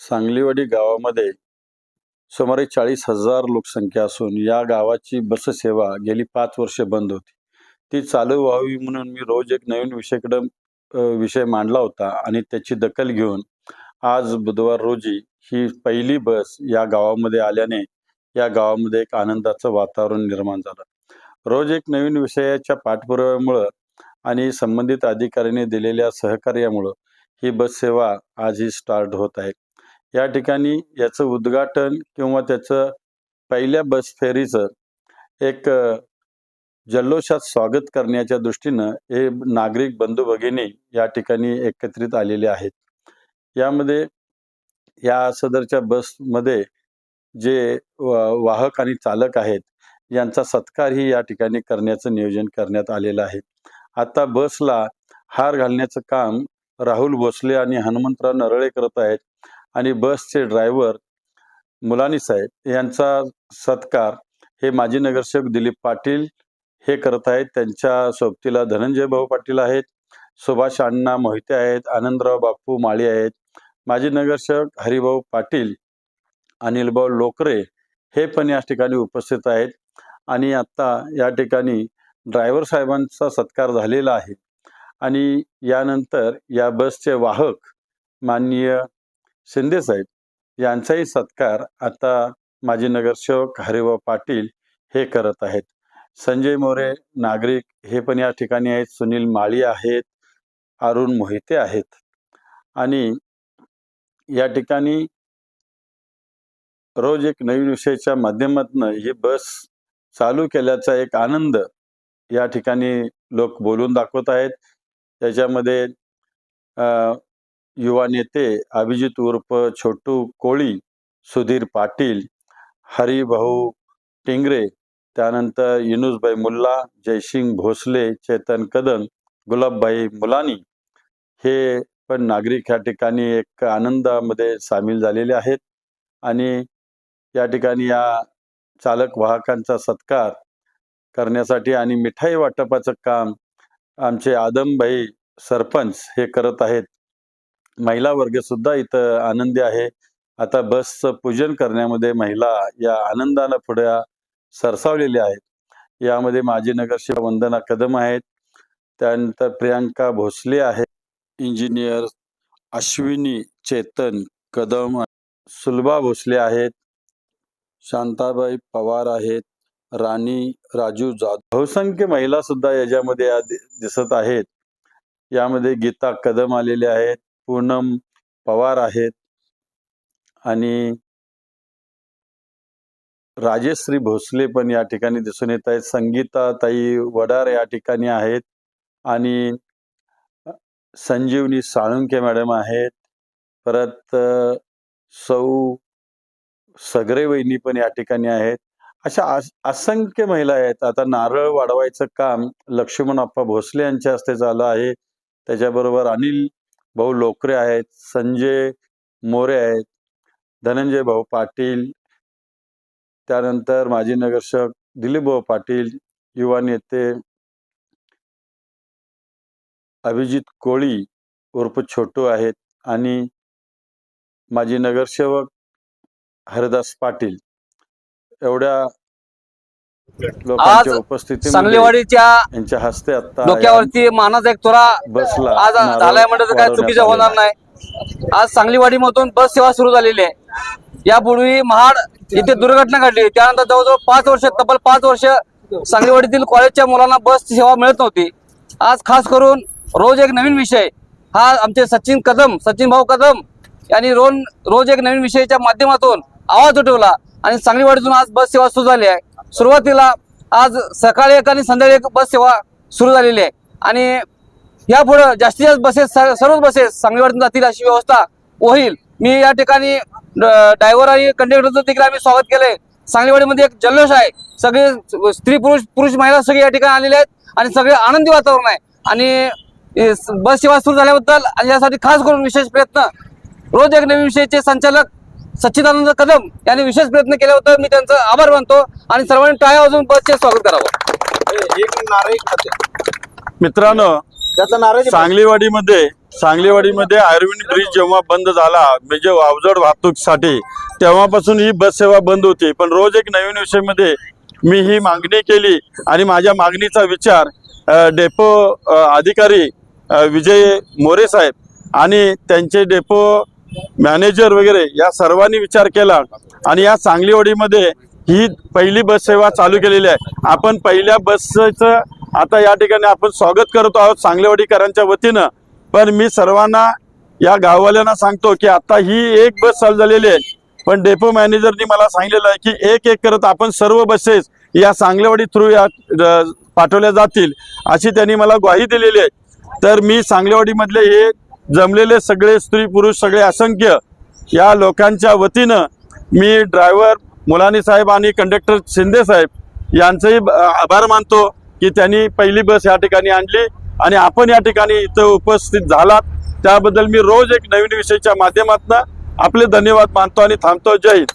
सांगलीवाडी गावामध्ये सुमारे चाळीस हजार लोकसंख्या असून या गावाची बससेवा गेली पाच वर्षे बंद होती. ती चालू व्हावी म्हणून मी रोज एक नवीन विषयकडं विषय मांडला होता आणि त्याची दखल घेऊन आज बुधवार रोजी ही पहिली बस या गावामध्ये आल्याने या गावामध्ये एक आनंदाचं वातावरण निर्माण झालं. रोज एक नवीन विषयाच्या पाठपुराव्यामुळं आणि संबंधित अधिकाऱ्यांनी दिलेल्या सहकार्यामुळं ही बस सेवा आज ही स्टार्ट होत आहे. या ठिकाणी याचं उद्घाटन किंवा त्याचं पहिल्या बस फेरीचं एक जल्लोषात स्वागत करण्याच्या दृष्टीनं हे नागरिक बंधू भगिनी या ठिकाणी एकत्रित आलेले आहेत. यामध्ये या सदरच्या बसमध्ये जे वाहक आणि चालक आहेत यांचा सत्कारही या ठिकाणी करण्याचं नियोजन करण्यात आलेलं आहे. आता बसला हार घालण्याचं काम राहुल भोसले आणि हनुमंतराव नरळे करत आहेत. आणि बसचे ड्रायव्हर मुलानी साहेब यांचा सत्कार हे माजी नगरसेवक दिलीप पाटील हे करत आहेत. त्यांच्या सोबतीला धनंजय भाऊ पाटील आहेत. सुभाष अण्णा मोहिते आहेत. आनंदराव बापू माळी आहेत. माजी नगरसेवक हरिभाऊ पाटील अनिलभाऊ लोकरे हे पण या ठिकाणी उपस्थित आहेत. आणि आत्ता या ठिकाणी ड्रायव्हर साहेबांचा सत्कार झालेला आहे. आणि यानंतर या बसचे वाहक माननीय शिंदे साहेब यांचाही सत्कार आता माजी नगरसेवक हरिभाऊ पाटील हे करत आहेत. संजय मोरे नागरिक हे पण या ठिकाणी आहेत. सुनील माळी आहेत. अरुण मोहिते आहेत. आणि या ठिकाणी रोज एक नवीन विषयाच्या माध्यमातून ही बस चालू केल्याचा एक आनंद या ठिकाणी लोक बोलून दाखवत आहेत. त्याच्यामध्ये युवा नेते अभिजित उर्फ छोटू कोळी सुधीर पाटील हरिभाऊ टिंगरे त्यानंतर युनुसभाई मुल्ला जयसिंग भोसले चेतन कदम गुलाबभाई मुलानी हे पण नागरिक या ठिकाणी एक आनंदामध्ये सामील झालेले आहेत. आणि या ठिकाणी या चालक वाहकांचा सत्कार करण्यासाठी आणि मिठाई वाटपाचं काम आमचे आदमभाई सरपंच हे करत आहेत. महिला वर्ग सुद्धा इथं आनंदी आहे. आता बसचं पूजन करण्यामध्ये महिला या आनंदानं पुढे सरसावलेल्या आहेत. यामध्ये माजी नगरसेवक वंदना कदम आहेत. त्यानंतर प्रियांका भोसले आहेत. इंजिनियर अश्विनी चेतन कदम सुलभा भोसले आहेत. शांताबाई पवार आहेत. राणी राजू जाधव. बहुसंख्य महिला सुद्धा याच्यामध्ये या दिसत आहेत. यामध्ये गीता कदम आलेले आहेत. पूनम पवार आहेत. आणि राजेश्री भोसले पण या ठिकाणी दिसून येत आहेत. संगीता ताई वडार या ठिकाणी आहेत. आणि संजीवनी साळुंके मॅडम आहेत. परत सौ सगरे वहिनी पण या ठिकाणी आहेत. अशा असंख्य महिला आहेत. आता नारळ वाढवायचं काम लक्ष्मण अप्पा भोसले यांच्या हस्ते झालं आहे. त्याच्याबरोबर अनिल भाऊ लोकरे आहेत संजय मोरे आहेत धनंजय भाऊ पाटील त्यानंतर माजी नगरसेवक दिलीप भाऊ पाटील युवा नेते अभिजित कोळी उर्फ छोटू आहेत आणि माजी नगरसेवक हरदास पाटील. एवढ्या उपस्थितीमध्ये सांगलीवाडीच्या हस्ते आता डोक्यावरती मानाचा एक तुरा बसला आज झालाय म्हणजे काय चुकीचं होणार नाही. आज सांगलीवाडीमधून बस सेवा सुरू झालेली आहे. यापूर्वी महाड इथे दुर्घटना घडली. त्यानंतर जवळजवळ पाच वर्ष तब्बल पाच वर्ष सांगलीवाडीतील कॉलेजच्या मुलांना बस सेवा मिळत नव्हती. आज खास करून रोज एक नवीन विषय हा आमचे सचिन कदम सचिन भाऊ कदम यांनी रोज रोज एक नवीन विषयाच्या माध्यमातून आवाज उठवला आणि सांगलीवाडीतून आज बस सेवा सुरू झाली आहे. सुरुवातीला आज सकाळी एक आणि संध्याकाळी एक बस सेवा सुरू झालेली आहे. आणि यापुढं जास्तीत जास्त बसेस स- सर्वच बसेस सांगलीवाडीतून जातील अशी व्यवस्था होईल. मी या ठिकाणी ड्रायव्हर आणि कंडक्टरचं देखील आम्ही स्वागत केलंय. सांगलीवाडीमध्ये एक जल्लोष आहे. सगळे स्त्री पुरुष पुरुष महिला सगळे या ठिकाणी आलेले आहेत आणि सगळे आनंदी वातावरण आहे. आणि बस सेवा सुरू झाल्याबद्दल आणि यासाठी खास करून विशेष प्रयत्न रोज एक नवीन विषयाचे संचालक सच्चिदानंद कदम यांनी विशेष प्रयत्न केले होते. मी त्यांचं आभार मानतो आणि सर्वांनी टाळ्या वाजवून बसचे स्वागत करावं. मित्रांनो त्याचा नाराज आहे. सांगलीवाडीमध्ये सांगलीवाडीमध्ये आयुर्वेद ब्रिज जेव्हा बंद झाला म्हणजे अवजड वाहतूकसाठी तेव्हापासून ही बस सेवा बंद होती. पण रोज एक नवीन विषयमध्ये मी ही मागणी केली आणि माझ्या मागणीचा विचार डेपो अधिकारी विजय मोरे साहेब आणि त्यांचे डेपो मॅनेजर वगैरे या सर्वांनी विचार केला आणि या सांगलीवाडीमध्ये ही पहिली बस सेवा चालू केलेली आहे. आपण पहिल्या बसचं आता या ठिकाणी आपण स्वागत करतो आहोत सांगलीवाडीकरांच्या वतीनं. पण मी सर्वांना या गाववाल्यांना सांगतो की आता ही एक बस चालू झालेली आहे. पण डेपो मॅनेजरनी मला सांगितलेलं आहे की एक एक करत आपण सर्व बसेस या सांगलीवाडी थ्रू या पाठवल्या जातील अशी त्यांनी मला ग्वाही दिलेली आहे. तर मी सांगलीवाडीमधले हे जमलेले सगळे स्त्री पुरुष सगळे असंख्य या लोकांच्या वतीनं मी ड्रायव्हर मुलानी साहेब आणि कंडक्टर शिंदे साहेब यांचंही आभार मानतो की त्यांनी पहिली बस या ठिकाणी आणली आणि आपण या ठिकाणी इथं उपस्थित झालात. त्याबद्दल मी रोज एक नवीन विषयाच्या माध्यमातून आपले धन्यवाद मानतो आणि थांबतो. जय हिंद.